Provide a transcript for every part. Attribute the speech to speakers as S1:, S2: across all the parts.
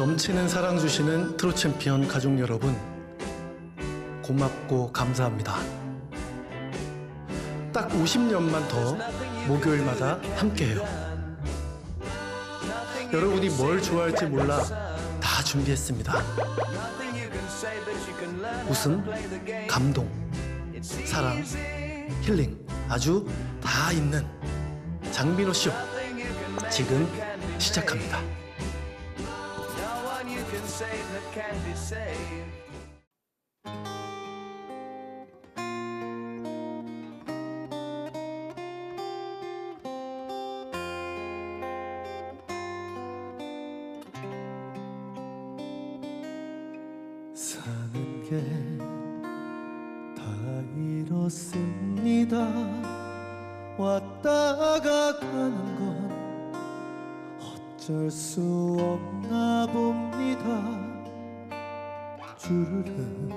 S1: 넘치는 사랑 주시는 트롯 챔피언 가족 여러분 고맙고 감사합니다. 딱 50년만 더 목요일마다 함께해요. 여러분이 뭘 좋아할지 몰라 다 준비했습니다. 웃음, 감동, 사랑, 힐링 아주 다 있는 장민호 쇼 지금 시작합니다. 사는 게 다 이렇습니다. 왔다가 가는 건 어쩔 수 없나. 주르르.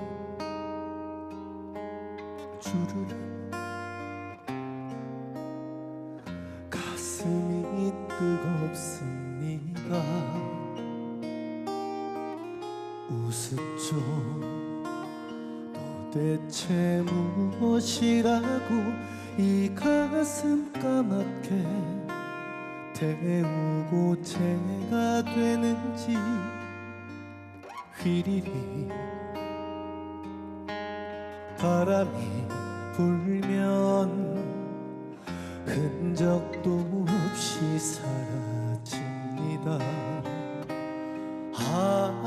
S1: 주르르. 가슴이 뜨겁습니다. 우습죠. 도대체 무엇이라고 이 가슴 까맣게 태우고 제가 되는지 휘리리 바람이 불면 흔적도 없이 사라집니다. 아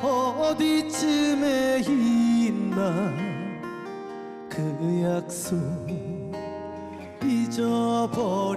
S1: 어디쯤에 있나 그 약속 잊어버렸나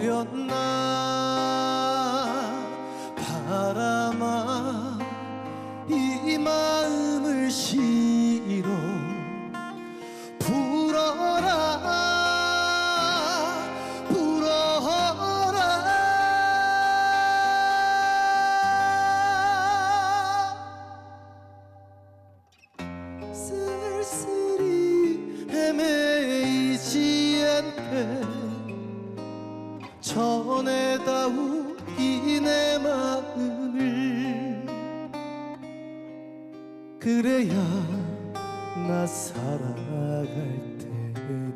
S1: 그래야 나 살아갈 테니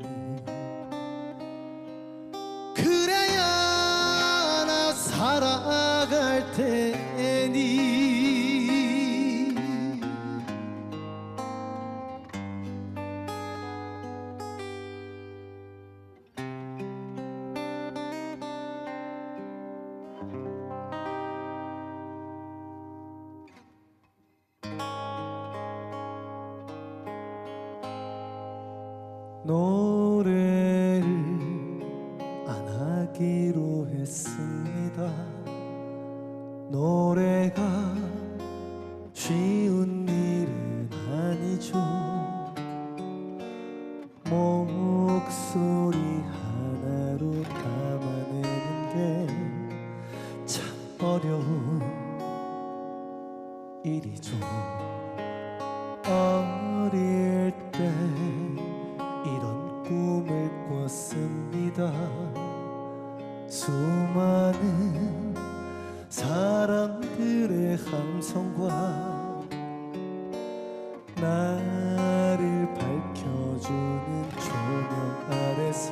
S1: 그래야 나 살아갈 테니 노 많은 사람들의 함성과 나를 밝혀주는 조명 아래서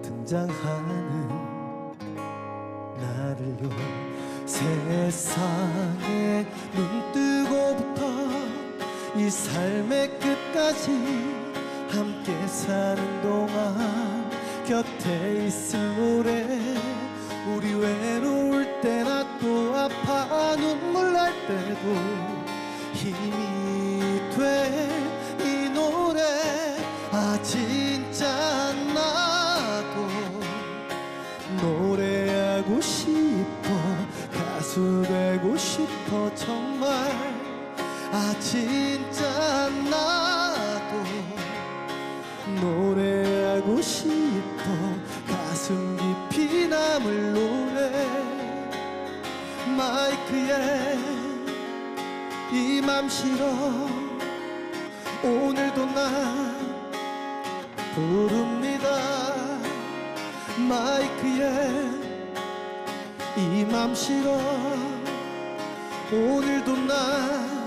S1: 등장하는 나를요. 세상에 눈 뜨고부터 이 삶의 끝까지 함께 사는 동안 곁에 있을 노래 우리 외로울 때나 또 아파 눈물 날 때도 힘이 돼 이 노래. 아 진짜 나도 노래하고 싶어 가수 되고 싶어 정말. 아 진짜 나 부릅니다. 마이크에 이맘 싫어 오늘도 난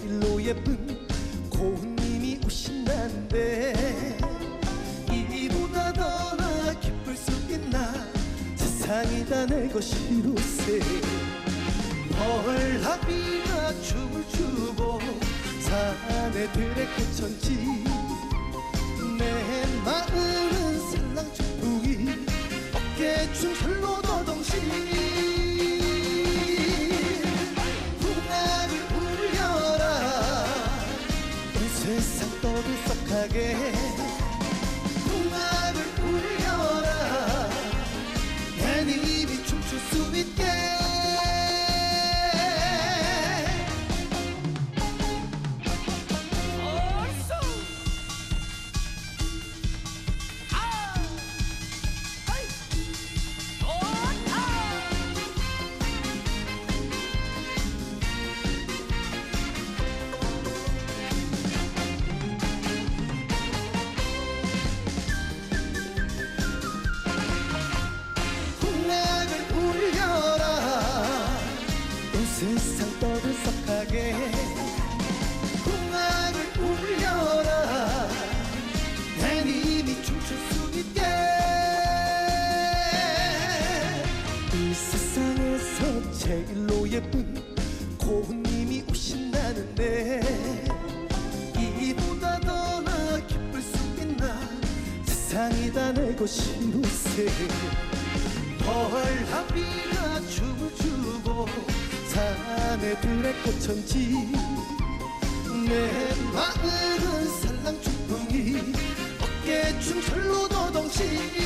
S1: 제일로 예쁜 고운님이 오신다는데 이보다 더 나 기쁠 수 있나? 세상이 다 내 것이로세. 벌나비가 춤을 추고 사내들의 꽃천지 내 마음 예쁜 고운님이 오신다는데 이보다 더 나 기쁠 수 있나? 세상이 다 내 것이로세 벌나비가 춤을 추고 사내들의 꽃천지. 내 마음은 살랑 춤풍이 어깨춤 절로 더덩시